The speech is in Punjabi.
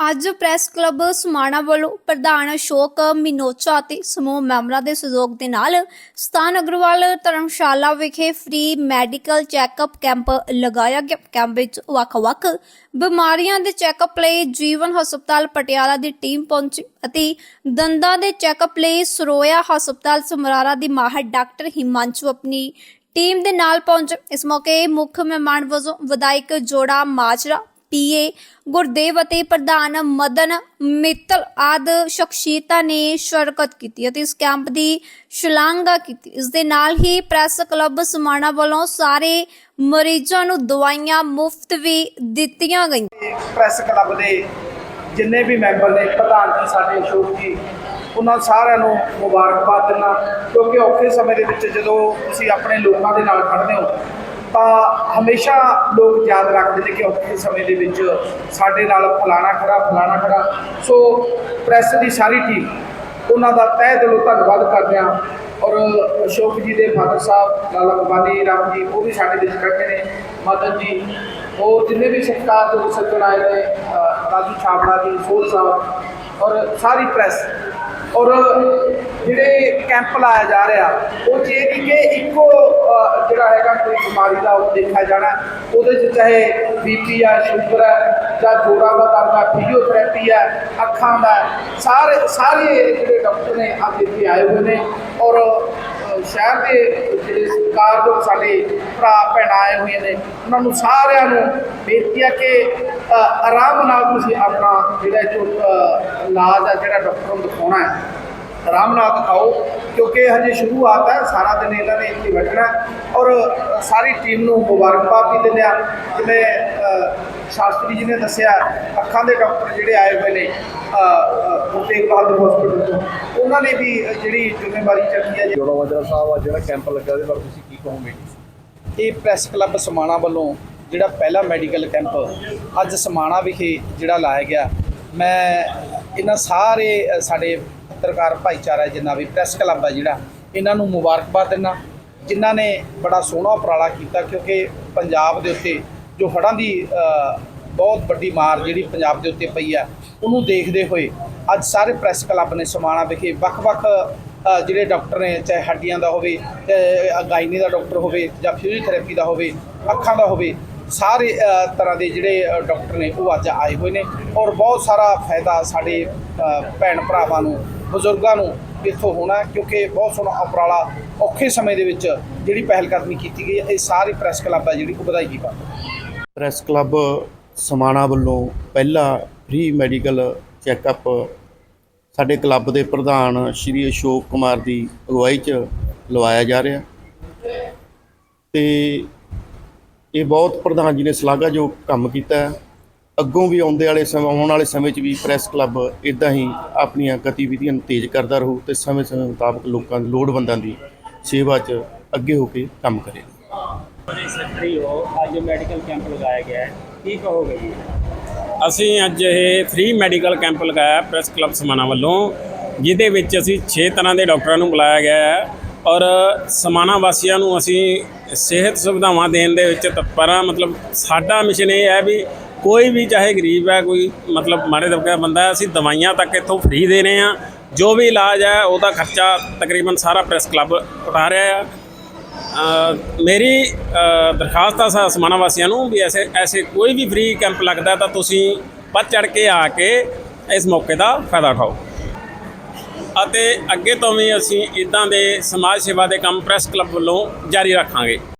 ਅੱਜ ਪ੍ਰੈਸ ਕਲੱਬ ਸਮਾਣਾ ਵੱਲੋਂ ਪ੍ਰਧਾਨ ਅਸ਼ੋਕ ਮਿਨੋਚਾ ਅਤੇ ਸਮੂਹ ਮੈਂਬਰਾਂ ਦੇ ਸਹਿਯੋਗ ਦੇ ਨਾਲ ਸਥਾਨ ਅਗਰਵਾਲ ਧਰਮਸ਼ਾਲਾ ਵਿਖੇ ਫ੍ਰੀ ਮੈਡੀਕਲ ਚੈੱਕਅਪ ਕੈਂਪ ਲਗਾਇਆ ਗਿਆ। ਕੈਂਪ ਵਿੱਚ ਵੱਖ-ਵੱਖ ਬਿਮਾਰੀਆਂ ਦੇ ਚੈੱਕਅਪ ਲਈ ਜੀਵਨ ਹਸਪਤਾਲ ਪਟਿਆਲਾ ਦੀ ਟੀਮ ਪਹੁੰਚੀ ਅਤੇ ਦੰਦਾਂ ਦੇ ਚੈੱਕਅਪ ਲਈ ਸਰੋਇਆ ਹਸਪਤਾਲ ਸਮਰਾਲਾ ਦੀ ਮਾਹਰ ਡਾਕਟਰ ਹਿਮਾਂਸ਼ੂ ਆਪਣੀ ਟੀਮ ਦੇ ਨਾਲ ਪਹੁੰਚ। ਇਸ ਮੌਕੇ ਮੁੱਖ ਮਹਿਮਾਨ ਵਜੋਂ ਵਿਧਾਇਕ ਜੋੜਾ ਮਾਜਰਾ ਪੀਏ, ਗੁਰਦੇਵ ਅਤੇ ਪ੍ਰਧਾਨ ਮਦਨ ਮਿੱਤਲ ਆਦ ਸ਼ਖਸੀਅਤਾਂ ਨੇ ਸ਼ਿਰਕਤ ਕੀਤੀ ਅਤੇ ਇਸ ਕੈਂਪ ਦੀ ਸ਼ਲਾਘਾ ਕੀਤੀ। ਇਸ ਦੇ ਨਾਲ ਹੀ ਪ੍ਰੈਸ ਕਲੱਬ ਸਮਾਣਾ ਵੱਲੋਂ ਸਾਰੇ ਮਰੀਜ਼ਾਂ ਨੂੰ ਦਵਾਈਆਂ ਮੁਫਤ ਵੀ ਦਿੱਤੀਆਂ ਗਈਆਂ। ਪ੍ਰੈਸ ਕਲੱਬ ਦੇ ਜਿੰਨੇ ਵੀ ਮੈਂਬਰ ਨੇ, ਪ੍ਰਧਾਨ ਜੀ ਸਾਡੇ, ਅਸ਼ੋਕ ਜੀ, ਉਹਨਾਂ ਸਾਰਿਆਂ ਨੂੰ ਮੁਬਾਰਕਬਾਦ ਦਿੰਦਾ, ਕਿਉਂਕਿ ਔਖੇ ਸਮੇਂ ਦੇ ਵਿੱਚ ਜਦੋਂ ਤੁਸੀਂ ਆਪਣੇ ਲੋਕਾਂ ਦੇ ਨਾਲ ਖੜਦੇ ਹੋ ਹਮੇਸ਼ਾ ਲੋਕ ਯਾਦ ਰੱਖਦੇ ਨੇ ਕਿ ਔਖੇ ਸਮੇਂ ਦੇ ਵਿੱਚ ਸਾਡੇ ਨਾਲ ਫਲਾਣਾ ਖੜਾ ਫਲਾਣਾ ਖੜਾ। ਸੋ ਪ੍ਰੈਸ ਦੀ ਸਾਰੀ ਟੀਮ ਉਹਨਾਂ ਦਾ ਤਹਿ ਦਿਲੋਂ ਧੰਨਵਾਦ ਕਰਦੇ ਹਾਂ ਔਰ ਅਸ਼ੋਕ ਜੀ ਦੇ ਫਾਦਰ ਸਾਹਿਬ, ਲਾਲਾ ਬਾਨੀ ਰਾਮ ਜੀ, ਉਹ ਵੀ ਸਾਡੇ ਵਿੱਚ ਬੈਠੇ ਨੇ। ਮਦਨ ਜੀ ਉਹ ਜਿੰਨੇ ਵੀ ਸਤਿਕਾਰ ਤੋਂ ਸੱਜਣ ਆਏ ਨੇ ਰਾਜੂ ਛਾਬੜਾ ਜੀ ਸੋਲ ਸਾਹਿਬ ਔਰ ਸਾਰੀ ਪ੍ਰੈਸ। ਔਰ ਜਿਹੜੇ ਕੈਂਪ ਲਾਇਆ ਜਾ ਰਿਹਾ, ਉਹ ਚ ਇਹ ਕਿ ਇੱਕੋ ਜਿਹੜਾ ਹੈਗਾ ਕੋਈ ਬਿਮਾਰੀ ਦਾ ਉਹ ਦੇਖਿਆ ਜਾਣਾ। ਉਹਦੇ ਚ ਚਾਹੇ ਬੀਪੀ ਆ, ਸ਼ੂਗਰ ਹੈ ਜਾਂ ਜੋੜਾਂ ਦਾ ਦਰਦ ਆ ਫਿਜ਼ੀਓਥੈਰੇਪੀ ਹੈ ਅੱਖਾਂ ਦਾ, ਸਾਰੇ ਸਾਰੇ ਜਿਹੜੇ ਡਾਕਟਰ ਨੇ ਅੱਜ ਇੱਥੇ ਆਏ ਹੋਏ ਨੇ। ਔਰ ਸ਼ਹਿਰ ਦੇ ਜਿਹੜੇ ਸਰਕਾਰਯੋਗ ਸਾਡੇ ਭਰਾ, ਭੈਣਾਂ ਆਏ ਹੋਏ ਨੇ, ਉਹਨਾਂ ਨੂੰ ਸਾਰਿਆਂ ਨੂੰ ਬੇਨਤੀ ਹੈ ਕਿ ਆਰਾਮ ਨਾਲ ਤੁਸੀਂ ਆਪਣਾ ਜਿਹੜਾ ਜੋ ਇਲਾਜ ਆ ਜਿਹੜਾ ਡਾਕਟਰ ਨੂੰ ਦਿਖਾਉਣਾ ਹੈ, ਆਰਾਮ ਨਾਲ ਦਿਖਾਓ, ਕਿਉਂਕਿ ਹਜੇ ਸ਼ੁਰੂਆਤ ਹੈ, ਸਾਰਾ ਦਿਨ ਇਹਨਾਂ ਨੇ ਇੱਥੇ ਬੈਠਣਾ ਔਰ ਸਾਰੀ ਟੀਮ ਨੂੰ ਮੁਬਾਰਕਬਾਦ ਵੀ ਦਿੰਦੇ ਆ। ਜਿਵੇਂ ਸ਼ਾਸਤਰੀ ਜੀ ਨੇ ਦੱਸਿਆ ਅੱਖਾਂ ਦੇ ਡਾਕਟਰ ਜਿਹੜੇ ਆਏ ਹੋਏ ਨੇ ਗੁਰਤੇਗ ਬਹਾਦਰ ਹਸਪੀਟਲ ਤੋਂ ਉਹਨਾਂ ਨੇ ਵੀ ਜਿਹੜੀ ਜ਼ਿੰਮੇਵਾਰੀ ਚੱਕੀ ਹੈ ਜੋੜਾ ਮਾਜਰਾ ਸਾਹਿਬ ਆ ਜਿਹੜਾ ਕੈਂਪ ਲੱਗਾ ਉਹਦੇ ਬਾਰੇ ਤੁਸੀਂ ਕੀ ਕਹੋਗੇ ਜੀ? ਇਹ ਪ੍ਰੈਸ ਕਲੱਬ ਸਮਾਣਾ ਵੱਲੋਂ ਜਿਹੜਾ ਪਹਿਲਾ ਮੈਡੀਕਲ ਕੈਂਪ ਅੱਜ ਸਮਾਣਾ ਵਿਖੇ ਜਿਹੜਾ ਲਾਇਆ ਗਿਆ। ਮੈਂ ਇਹਨਾਂ ਸਾਰੇ ਸਾਡੇ ਪੱਤਰਕਾਰ ਭਾਈਚਾਰਾ ਜਿੰਨਾ ਵੀ ਪ੍ਰੈਸ ਕਲੱਬ ਆ ਜਿਹੜਾ ਇਹਨਾਂ ਨੂੰ ਮੁਬਾਰਕਬਾਦ ਦਿੰਦਾ। ਜਿਨ੍ਹਾਂ ਨੇ ਬੜਾ ਸੋਹਣਾ ਉਪਰਾਲਾ ਕੀਤਾ ਕਿਉਂਕਿ ਪੰਜਾਬ ਦੇ ਉੱਤੇ ਜੋ ਹੜ੍ਹਾਂ ਦੀ ਬਹੁਤ ਵੱਡੀ ਮਾਰ ਜਿਹੜੀ ਪੰਜਾਬ ਦੇ ਉੱਤੇ ਪਈ ਆ ਉਹਨੂੰ ਦੇਖਦੇ ਹੋਏ ਅੱਜ ਸਾਰੇ ਪ੍ਰੈਸ ਕਲੱਬ ਨੇ ਸਮਾਣਾ ਵਿਖੇ ਵੱਖ-ਵੱਖ ਜਿਹੜੇ ਡਾਕਟਰ ਨੇ ਚਾਹੇ ਹੱਡੀਆਂ ਦਾ ਹੋਵੇ ਗਾਇਨੀ ਦਾ ਡਾਕਟਰ ਹੋਵੇ ਜਾਂ ਫਿਜ਼ੀਓਥੈਰੇਪੀ ਦਾ ਹੋਵੇ ਅੱਖਾਂ ਦਾ ਹੋਵੇ ਸਾਰੇ ਤਰ੍ਹਾਂ ਦੇ ਜਿਹੜੇ ਅ, ਡਾਕਟਰ ਨੇ ਉਹ ਅੱਜ ਆਏ ਹੋਏ ਨੇ ਔਰ ਬਹੁਤ ਸਾਰਾ ਫਾਇਦਾ ਸਾਡੇ ਭੈਣ ਭਰਾਵਾਂ ਨੂੰ ਬਜ਼ੁਰਗਾਂ ਨੂੰ ਇੱਥੋਂ ਹੋਣਾ ਕਿਉਂਕਿ ਬਹੁਤ ਸੋਹਣਾ ਉਪਰਾਲਾ ਔਖੇ ਸਮੇਂ ਦੇ ਵਿੱਚ ਜਿਹੜੀ ਪਹਿਲ ਕਦਮੀ ਕੀਤੀ ਗਈ ਇਹ ਸਾਰੇ ਪ੍ਰੈਸ ਕਲੱਬ ਆ ਜਿਹੜੀ ਉਹ ਵਧਾਈ ਦੀ ਪਾत्र ਪ੍ਰੈਸ ਕਲੱਬ ਸਮਾਣਾ ਵੱਲੋਂ ਪਹਿਲਾ ਫ੍ਰੀ ਮੈਡੀਕਲ ਚੈੱਕਅਪ ਸਾਡੇ ਕਲੱਬ ਦੇ ਪ੍ਰਧਾਨ ਸ਼੍ਰੀ ਅਸ਼ੋਕ ਕੁਮਾਰ ਦੀ ਅਗਵਾਈ 'ਚ ਲਵਾਇਆ ਜਾ ਰਿਹਾ। ਤੇ ਇਹ ਬਹੁਤ ਪ੍ਰਧਾਨ ਜੀ ਨੇ ਸ਼ਲਾਘਾਯੋਗ ਕੰਮ ਕੀਤਾ ਹੈ। ਅੱਗੋਂ ਵੀ ਆਉਂਦੇ ਵਾਲੇ ਸਮੇਂ, ਆਉਣ ਵਾਲੇ ਸਮੇਂ 'ਚ ਵੀ ਪ੍ਰੈਸ ਕਲੱਬ ਇਦਾਂ ਹੀ ਆਪਣੀਆਂ ਗਤੀਵਿਧੀਆਂ ਨੂੰ ਤੇਜ਼ ਕਰਦਾ ਰਹੂ ਤੇ ਸਮੇਂ-ਸਮੇਂ ਮੁਤਾਬਕ ਲੋਕਾਂ ਦੀ ਲੋੜਵੰਦਾਂ ਦੀ ਸੇਵਾ 'ਚ ਅੱਗੇ ਹੋ ਕੇ ਕੰਮ ਕਰੇ। ਸੈਕਟਰੀ ਹੋ, ਅੱਜ ਮੈਡੀਕਲ ਕੈਂਪ ਲਗਾਇਆ ਗਿਆ ਹੈ। ਕੀ ਕਹੋਗੇ ਜੀ? ਅਸੀਂ ਅੱਜ ਇਹ ਫ੍ਰੀ ਮੈਡੀਕਲ ਕੈਂਪ ਲਗਾਇਆ ਪ੍ਰੈਸ ਕਲੱਬ ਸਮਾਣਾ ਵੱਲੋਂ, ਜਿਹਦੇ ਵਿੱਚ ਅਸੀਂ 6 ਤਰ੍ਹਾਂ ਦੇ ਡਾਕਟਰਾਂ ਨੂੰ ਬੁਲਾਇਆ ਗਿਆ ਹੈ ਔਰ ਸਮਾਣਾ ਵਾਸੀਆਂ ਨੂੰ ਅਸੀਂ ਸਿਹਤ ਸੁਵਿਧਾਵਾਂ ਦੇਣ ਦੇ ਵਿੱਚ ਤਤਪਰ ਹਾਂ ਮਤਲਬ ਸਾਡਾ ਮਿਸ਼ਨ ਇਹ ਹੈ ਵੀ ਕੋਈ ਵੀ ਚਾਹੇ ਗਰੀਬ ਹੈ, ਕੋਈ ਮਤਲਬ ਮਾੜੇ ਦਬਕੇ ਦਾ ਬੰਦਾ ਹੈ, ਅਸੀਂ ਦਵਾਈਆਂ ਤੱਕ ਇੱਥੋਂ ਫ੍ਰੀ ਦੇ ਰਹੇ ਹਾਂ। ਜੋ ਵੀ ਇਲਾਜ ਹੈ, ਉਹਦਾ ਖਰਚਾ ਤਕਰੀਬਨ ਸਾਰਾ ਪ੍ਰੈਸ ਕਲੱਬ ਉਠਾ ਰਿਹਾ ਹੈ। ਮੇਰੀ ਦਰਖਾਸਤ ਆ ਸਾ- ਸਮਾਣਾ ਵਾਸੀਆਂ ਨੂੰ ਵੀ ਐਸੇ ਐਸੇ ਕੋਈ ਵੀ ਫ੍ਰੀ ਕੈਂਪ ਲੱਗਦਾ ਤਾਂ ਤੁਸੀਂ ਵੱਧ ਚੜ ਕੇ ਆ ਕੇ ਇਸ ਮੌਕੇ ਦਾ ਫਾਇਦਾ ਉਠਾਓ। ਅਤੇ ਅੱਗੇ ਤੋਂ ਵੀ ਅਸੀਂ ਇਦਾਂ ਦੇ ਸਮਾਜ ਸੇਵਾ ਦੇ ਕੰਮ ਪ੍ਰੈਸ ਕਲੱਬ ਵੱਲੋਂ ਜਾਰੀ ਰੱਖਾਂਗੇ।